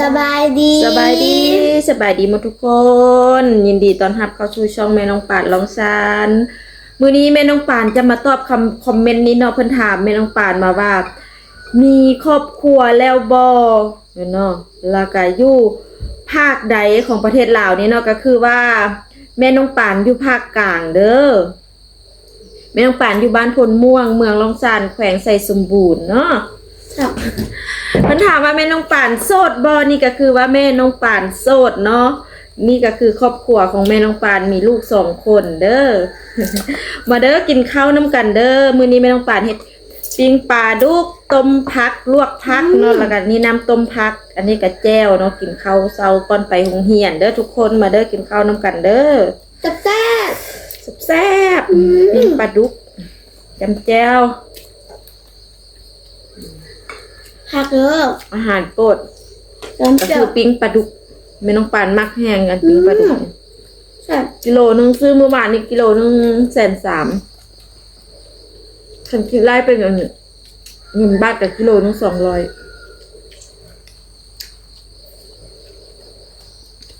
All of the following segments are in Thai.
สบายดีสบายดีสบายดีหมดทุกคน ยินดีต้อนรับเข้าสู่ช่องแม่น้องปานลองซานมื้อนี้แม่น้องปานจะมาตอบคำคอมเมนต์นี้เนาะเพิ่นถามแม่น้องปานมาว่า มีครอบครัวแล้วบ่เนาะแล้วก็อยู่ภาคใดของประเทศลาวนี่เนาะก็คือว่า แม่น้องปานอยู่ภาคกลางเด้อแม่น้องปานอยู่บ้านพลม่วง เมืองลองซานแขวงไสสมบูรณ์เนาะครับ มันถามว่าแม่น้องป่านโสดบอนี่ก็คือว่าแม่น้องป่านโสดเนาะนี่ก็คือครอบครัวของแม่น้องป่านมีลูกสองคนเด้อ มาเด้อกินข้าวน้ำกันเด้อมื้อนี้แม่น้องป่านเฮ็ดปิ้งปลาดุกต้มพักลวกพักเนาะแล้วก็นี่น้ำต้มพัก อันนี้ก็แจ่วเนาะกินข้าวเช้าก่อนไปโรงเรียน เด้อทุกคนมาเด้อกินข้าวน้ำกันเด้อจับแซ่บแซ่บๆปิ้งปลาดุกจำแจ่ว ผักเยอะอาหารโปรดน้ำก็เจียคืวอปิ้งปลาดุกแม่น้องปานมักแห้งกันปิ้งปลาดุก แซ่บกิโลนึงซื้อเมื่อวานนี่กิโลนึงแสนสามฉันคิดไล่เป็นเงินเงินบาทกับกิโลนึงสองร้อย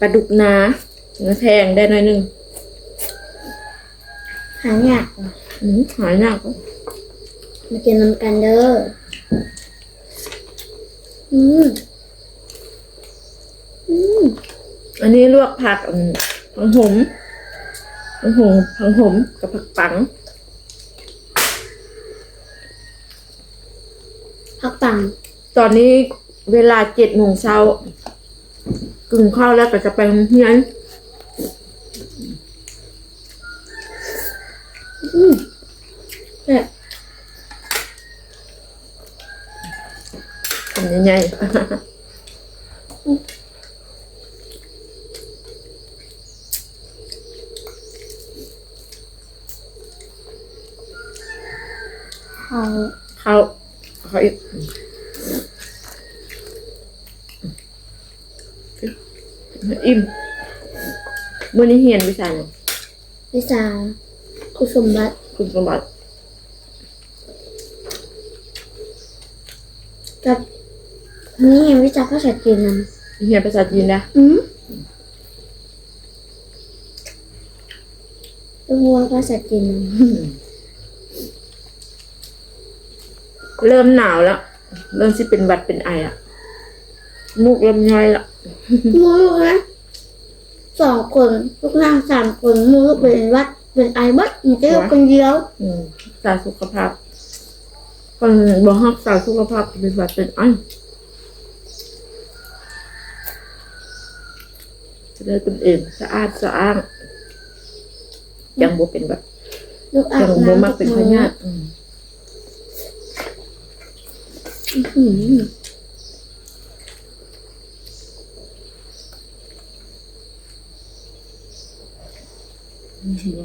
ปลาดุกนาเนื้อแพงได้หน่อยหนึงหายากอืมหายากมากินน้ำกันเด้อ อืมอืมอันนี้ลวกผักอืมผังหมผังหมผังหมกับผักปัง ผักปัง ตอนนี้เวลาเจ็ดโมงเช้ากึ่งข้าวแล้วก็จะไปโรงเรียน อืมแซ่บ ทำยังไงเขาเขาเขาอีกอิ่มมื่อนี้เฮียนวิชาเนี่ยวิชาคุณสมบัติคุณสมบัติกับ นี่วิชาภาษาจีนนเฮียนภาษาจีนนะำอืมต้องว่าภาษาจีนนเริ่มหนาวแล้วเริ่มสิเป็นหวัดเป็นไออะมูกเริ่มย่อยละำมูลูกนะสองคนลูกนางสามคนมูลูกเป็นวัดเป็นไอบัดมันจะอยู่คนเดียวอืมสาสุขภาพคนบอกฮักสาสุขภาพเป็นหวัดเป็นไอ จะได้เป็นเองสะอาดสะอ้างยังบ่เป็นแบบลูกอายับงบ่น้ำมักเป็นพยาธิอืมอื้อหือ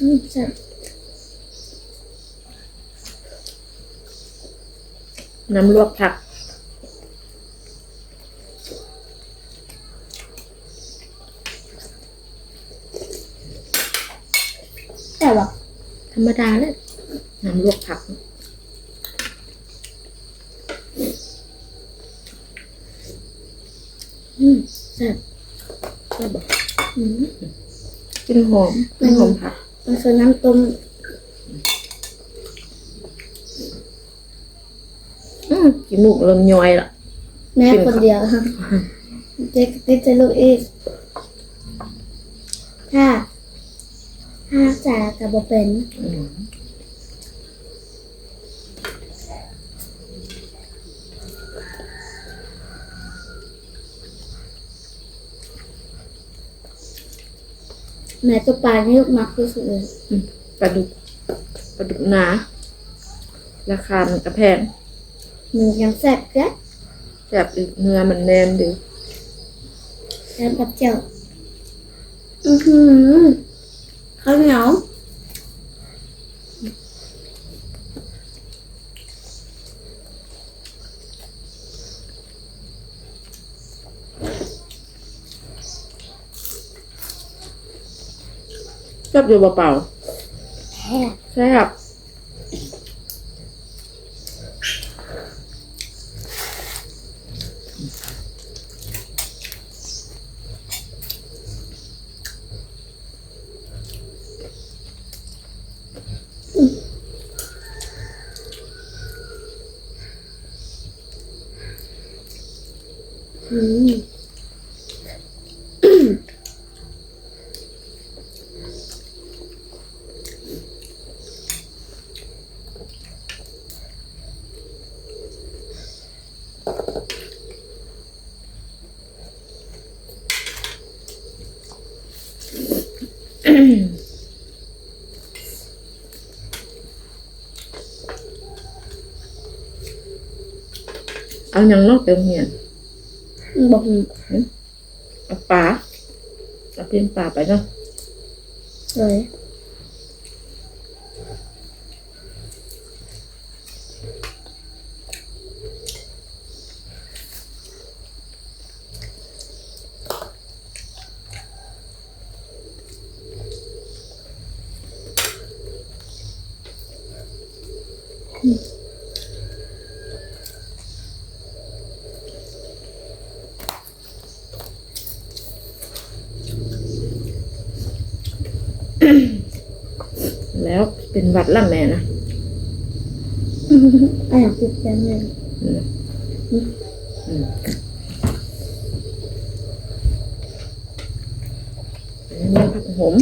อืมแซ่บน้ำลวกผัก แต่ว่า ธ รรมดาเลยน้ำลวกผัก อืมแซ่บก็บอกอืมกินหอมกินหอมผักมันคือน้ำต้มอืมกินหมูกเริ่มย่อยละ แม่คนเดียวเจ๊ติดใจลูกอีกถ้า ถ้ารักษากับบเป็นอืมแม่ตัวปลานี่ลูกมักที่สุดเลยปลาดุกปลาดุกหนา ราคามันก็แพงมันยังแซ่บแกะแบบอีกเนื้อมันแน่นดีแซ่บกับเจ้า อือหือ ข้าวเหนียว ชอบอยู่เปล่า แซ่บ ๆใช่ครับ อืม เอาหยังนอกเต็มเหียนบอกเอาปลาเอาเป็นปลาไปเนาะเลย แล้ว เป็นหวัดละแม่นะอะอยากติดแฟนเลยอืมอืมอันนี้ผักหอม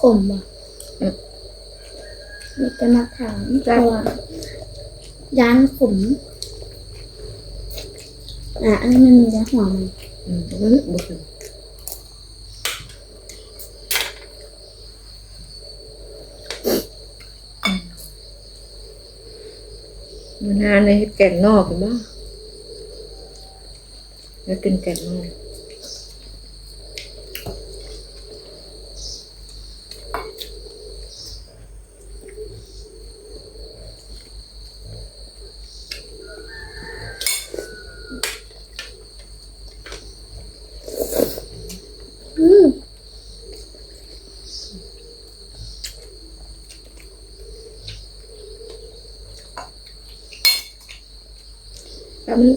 ขมบ่อืมมีจะมาถามจ้ะเพราะว่าย้านขมอะอันนี้มันมีแต่หัวมันอืมเอาไว้เลยบุก มันนานเลยแก่นนอกเห็นบ้างแล้วกินแก่นนอก แล้วมัน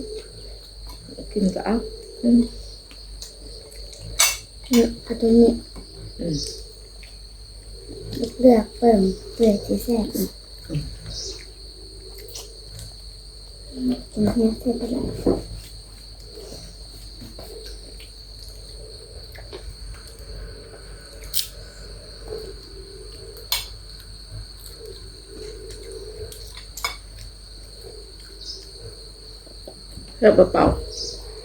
กินก็เอาเนี่ยเอาตัวนี้เลือกเปิ่มเปลือกที่แซ่บอะกินเนี้ยเสร็จไปแล้ว เริ่มเป่า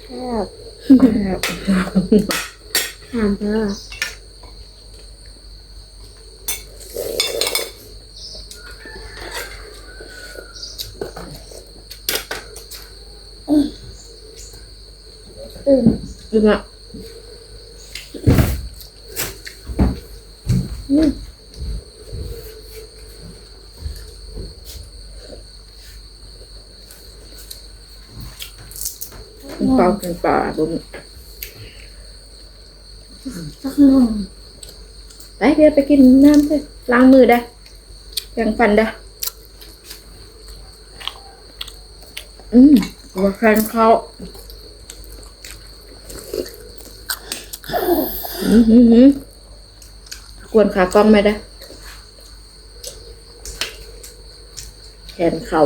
ครับครับถามเธออืมดูนะ อืม เป่าเป็นปลาบุ้มสักหน่อยไปเบียร์ไปกินน้ำเลยล้างมือได้แปรงฟันได้อืมหัวแคนเขาอืมอืมอืมกวนขากล้องไหมได้แขนเขา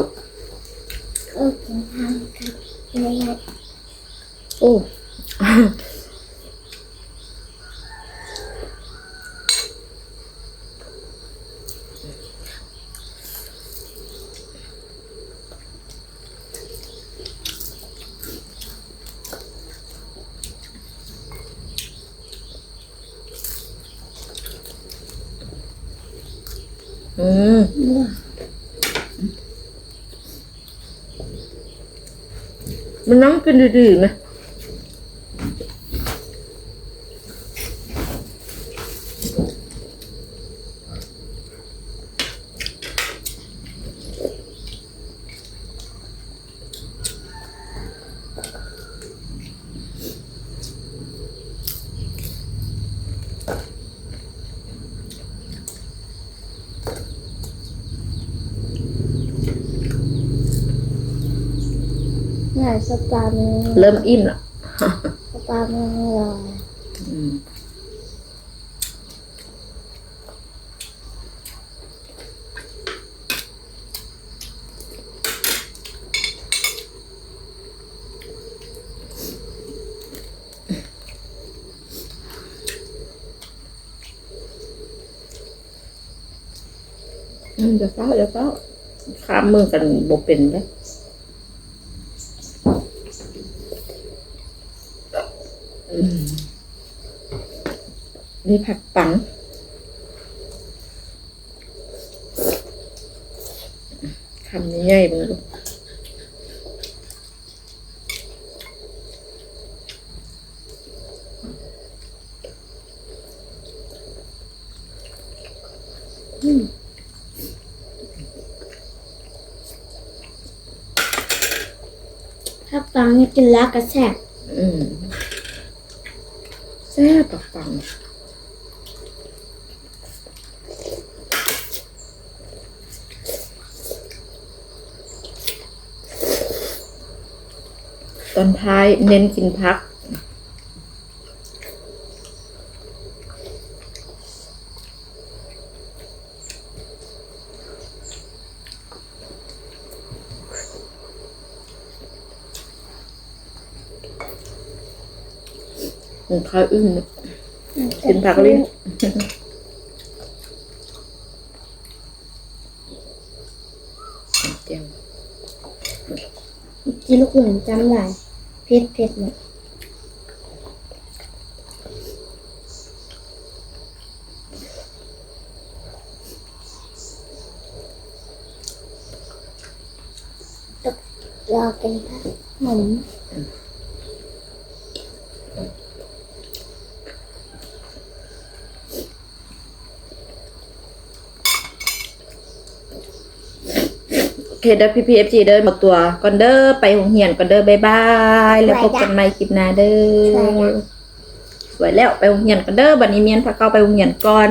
โอเคทำกันเลย โอ้อืมมันนั่งกินดีๆนะ สปามืเริ่มอิ่มละสปามือลอเดี๋ยวเฝ้าเดี๋ยวเฝ้าข้ามมือกันบกเป็นเลย นี่ผักปังคำใหญ่ๆเบิ่งดูอืมถ้าฟังนี่กินแล้วกระแสบอืมแซ่บผักปังตอนท้ายเน้นกินพัก ของข้าอึ้งเนี่ยกินผักลิ้นเจียกินลูกหลานจำหลายเผ็ดเผ็ดหมดรอกินค่ะหอม โอ เคเด้อพี่พีเอฟจีเด้อหมดตัวก่อนเด้อไปโรงเรียนก่อนเด้อบายบาย แล้วพบกันใหม่คลิปหน้าเด้อสวยแล้วไปโรงเรียนก่อนเด้อบัดนี้เมียนพาเข้าไปโรงเรียนก่อน